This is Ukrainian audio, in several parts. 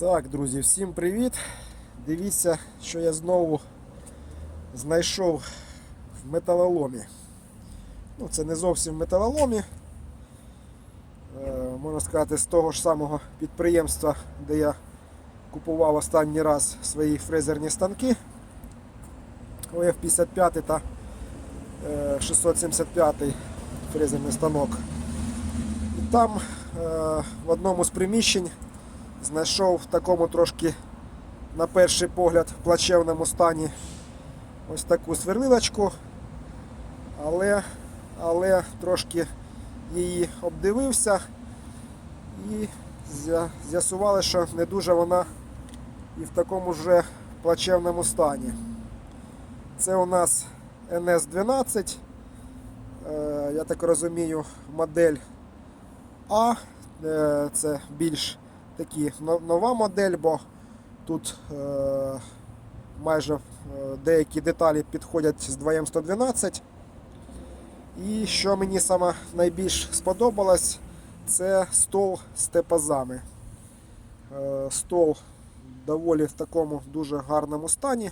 Так, друзі, всім привіт! Дивіться, що я знову знайшов в металоломі. Ну, це не зовсім в металоломі. Е, можна сказати, з того ж самого підприємства, де я купував останній раз свої фрезерні станки. ОФ-55 та е, 675 фрезерний станок. І там е, в одному з приміщень знайшов в такому трошки, на перший погляд, плачевному стані ось таку сверлилочку, але, але трошки її обдивився і зя- з'ясували, що не дуже вона і в такому вже плачевному стані. Це у нас NS12, е, я так розумію, модель А. Е, Це більш такі нова модель, бо тут е, майже е, деякі деталі підходять з 2М112. І що мені саме найбільш сподобалось, це стол з тепазами. Е, стол доволі в такому дуже гарному стані.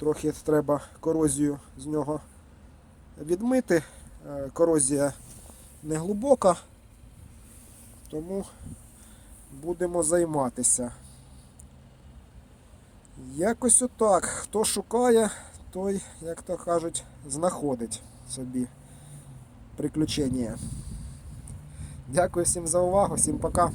Трохи треба корозію з нього відмити. Е, Корозія не глибока, тому будемо займатися. Якось отак. Хто шукає, той, як то кажуть, знаходить собі приключення. Дякую всім за увагу, всім пока.